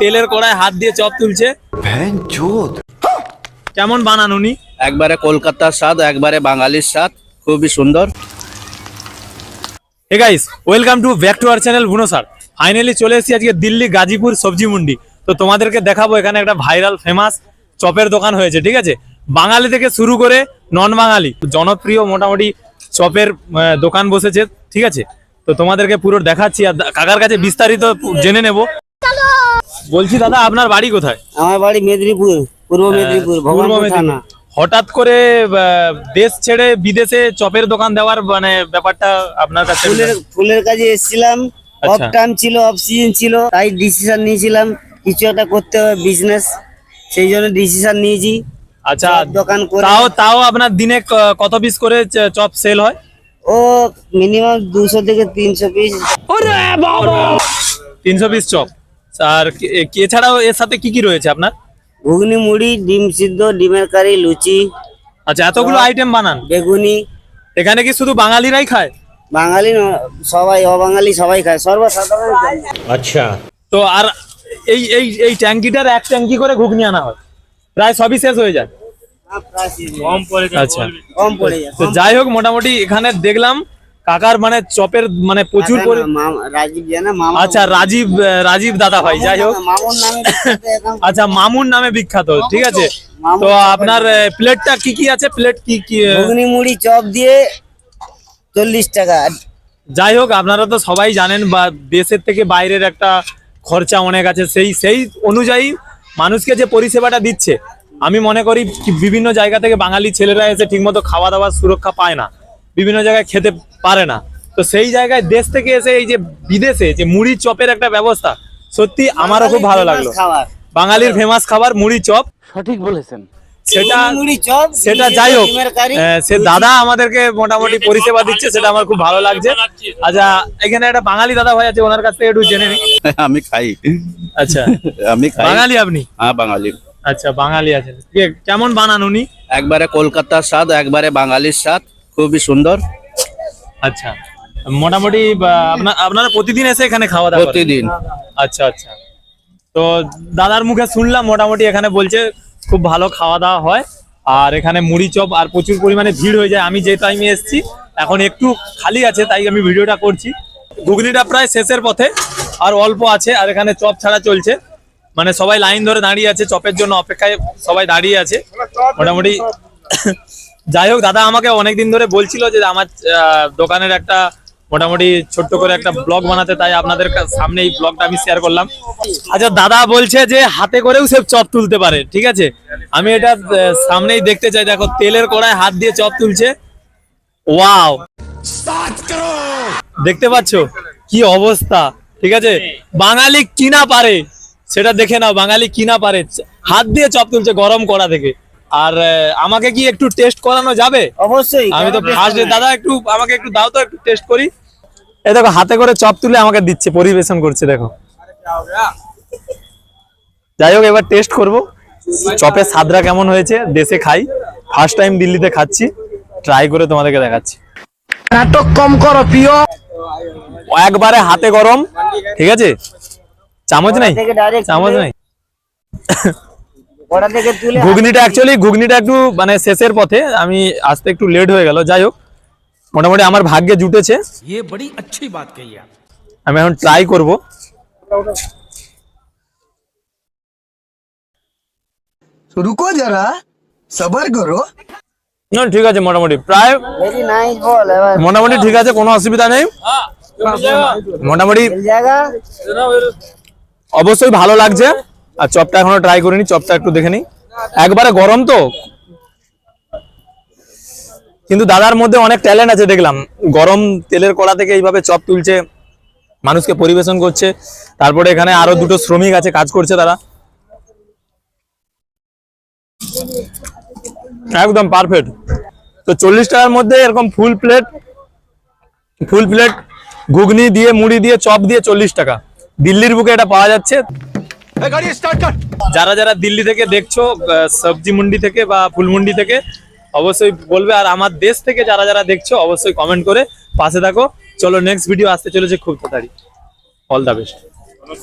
তেলের কড়ায় হাত দিয়ে চপ তুলছে। কেমন বানান উনি? একবারে কলকাতার স্বাদ একবারে বাঙালির স্বাদ খুবই সুন্দর। Hey guys welcome to back to our channel বুনো স্যার ফাইনালি চলে এসেছি আজকে দিল্লি গাজীপুর সবজি মন্ডি। তো তোমাদেরকে দেখাবো এখানে একটা ভাইরাল ফেমাস চপের দোকান হয়েছে ঠিক আছে? বাঙালি থেকে শুরু করে নন বাঙালি জনপ্রিয় মোটামুটি চপের দোকান বসেছে ঠিক আছে? তো তোমাদেরকে পুরো দেখাচ্ছি আর কাকার কাছে বিস্তারিত জেনে নেব। বলছি দাদা আপনার বাড়ি কোথায়? আমার বাড়ি মেদিনীপুর পূর্ব মেদিনীপুর পূর্ব মেদিনীপুর। হঠাৎ করে দেশ ছেড়ে বিদেশে চপের দোকান দেওয়ার মানে ব্যাপারটা আপনার কাছে ফুলের ফুলের কাজে এসেছিলাম। অফ আচ্ছা। টাইম ছিল অফ সিজন ছিল তাই ডিসিশন নিয়েছিলাম। কিছু একটা করতে হবে বিজনেস সেই জন্য ডিসিশন নিয়েছি। আচ্ছা দোকান করে তাও তাও আপনার দিনে কত পিস করে চপ সেল হয়? ও মিনিমাম দুশো থেকে তিনশো পিস তিনশো পিস চপ। আর এছাড়াও এর সাথে কি কি রয়েছে আপনার? ঘুগনি মুড়ি ডিম সিদ্ধ ডিমের কারি লুচি আচ্ছা এতগুলো আইটেম বানান। বেগুনি। এখানে কি শুধু বাঙালিরাই খায়? বাঙালি সবাই অবাঙালি সবাই খায় সর্বসাধারণ আচ্ছা। তো আর এই এই এই ট্যাঙ্কিটার এক ট্যাঙ্কি করে ঘুগনি আনা হয়। প্রায় সবই শেষ হয়ে যায় আচ্ছা। কম পড়ে যায়। তো যাই হোক মোটামুটি এখানে দেখলাম কাকার মানে চপের মানে প্রচুর আচ্ছা রাজীব রাজীব দাদা ভাই যাই হোক। আচ্ছা মামুন নামে বিখ্যাত ঠিক আছে। তো আপনার প্লেটটা কি কি আছে? প্লেট কি কি মুড়ি চপ দিয়ে চল্লিশ টাকা। যাই হোক আপনারা তো সবাই জানেন বা দেশের থেকে বাইরের একটা খরচা অনেক আছে। সেই সেই অনুযায়ী মানুষকে যে পরিষেবাটা দিচ্ছে আমি মনে করি বিভিন্ন জায়গা থেকে বাঙালি ছেলেরা এসে ঠিকমতো খাওয়া দাওয়ার সুরক্ষা পায় না। বিভিন্ন জায়গায় খেতে পারে না। তো সেই জায়গায় দেশ থেকে এসে এই যে বিদেশে যে মুড়ি চপের একটা ব্যবস্থা সত্যি আমারও খুব ভালো লাগল। বাঙালির ফেমাস খাবার মুড়ি চপ। সেটা ঘুগনি মুড়ি চপ সেটা যাই হোক সে দাদা আমাদেরকে মোটামুটি পরিষেবা দিচ্ছে সেটা আমার খুব ভালো লাগছে। আচ্ছা এখানে একটা বাঙালি দাদা ভাই আছে ওনার কাছ থেকে একটু জেনে নিই। আমি খাই। আচ্ছা আমি খাই। বাঙালি আপনি? হ্যাঁ বাঙালি। আচ্ছা বাঙালি আছেন। কে- কেমন বানান উনি? একবারে কলকাতার স্বাদ একবারে বাঙালির স্বাদ। খুবই সুন্দর। আচ্ছা। মোটামুটি আপনারা প্রতিদিন এসে এখানে খাওয়া দাওয়া প্রতিদিন। আচ্ছা আচ্ছা। তো দাদার মুখে শুনলাম মোটামুটি এখানে বলছে খুব ভালো খাওয়া দাওয়া হয়। আর এখানে মুড়ি চপ আর প্রচুর পরিমাণে ভিড় হয়ে যায়। আমি যে টাইমে এসেছি এখন একটু খালি আছে তাই আমি ভিডিওটা করছি। ঘুগনিটা প্রায় শেষের পথে আর অল্প আছে আর এখানে চপ ছাড়া চলছে। মানে সবাই লাইন ধরে দাঁড়িয়ে আছে চপের জন্য অপেক্ষায় সবাই দাঁড়িয়ে আছে। মোটামুটি যাই হোক, দাদা আমাকে অনেকদিন ধরে বলছিল যে আমার দোকানের একটা মোটামুটি ছোট্ট করে একটা ব্লগ বানাতে, তাই আপনাদের সামনে এই ব্লগটা আমি শেয়ার করলাম। আচ্ছা দাদা বলছে যে হাতে করেও সে চপ তুলতে পারে, ঠিক আছে? আমি এটা সামনেই দেখতে চাই, দেখো, তেলের কড়ায় হাত দিয়ে চপ তুলছে। ওয়াও! দেখতে পাচ্ছ? কি অবস্থা, ঠিক আছে? বাঙালি কি না পারে, সেটা দেখে নাও, বাঙালি কি না পারে। হাত দিয়ে চপ তুলছে গরম কড়া থেকে। আর আমাকে কি একটু টেস্ট করানো যাবে? অবশ্যই। আমি তো ফার্স্ট দাদা একটু আমাকে একটু দাও তো একটু টেস্ট করি। এই দেখো হাতে করে চপ তুলে আমাকে দিচ্ছে পরিবেশন করছে দেখো। যাই হোক এবার টেস্ট করব। চপের স্বাদরা কেমন হয়েছে দেশে খাই। ফার্স্ট টাইম দিল্লিতে খাচ্ছি ট্রাই করে তোমাদেরকে দেখাচ্ছি। নাটক কম করো প্রিয়। একবারে হাতে গরম ঠিক আছে? চামচ নাই? চামচ নেই? ঘুগনিটা অ্যাকচুয়ালি ঘুগনিটা একটু মানে শেষের পথে। আমি আসতে একটু লেট হয়ে গেল যাই হোক। মোটামুটি আমার ভাগ্যে জুটেছে। আমি এখন ট্রাই করব। রুকো যারা সবার করো না ঠিক আছে মোটামুটি। প্রায় মোটামুটি ঠিক আছে কোনো অসুবিধা নেই। মোটামুটি অবশ্যই ভালো লাগছে। আর চপটা এখনও ট্রাই করিনি, চপটা একটু দেখে নিই। একবারে গরম তো। কিন্তু দাদার মধ্যে অনেক ট্যালেন্ট আছে, দেখলাম। গরম তেলের কড়া থেকে এইভাবে চপ তুলছে, মানুষকে পরিবেশন করছে। তারপরে এখানে আরও দুটো শ্রমিক আছে, কাজ করছে তারা। একদম পারফেক্ট তো চল্লিশ টাকার মধ্যে এরকম ফুল প্লেট ফুল প্লেট ঘুগনি দিয়ে, মুড়ি দিয়ে, চপ দিয়ে চল্লিশ টাকা। দিল্লির বুকে এটা পাওয়া যাচ্ছে। যারা যারা দিল্লি থেকে দেখছ সবজি মন্ডি থেকে বা ফুলমুন্ডি থেকে, অবশ্যই বলবে। আর আমার দেশ থেকে যারা যারা দেখছ, অবশ্যই কমেন্ট করে পাশে থাকো। চলো নেক্সট ভিডিও আসতে চলেছে খুব তাড়াতাড়ি। All the best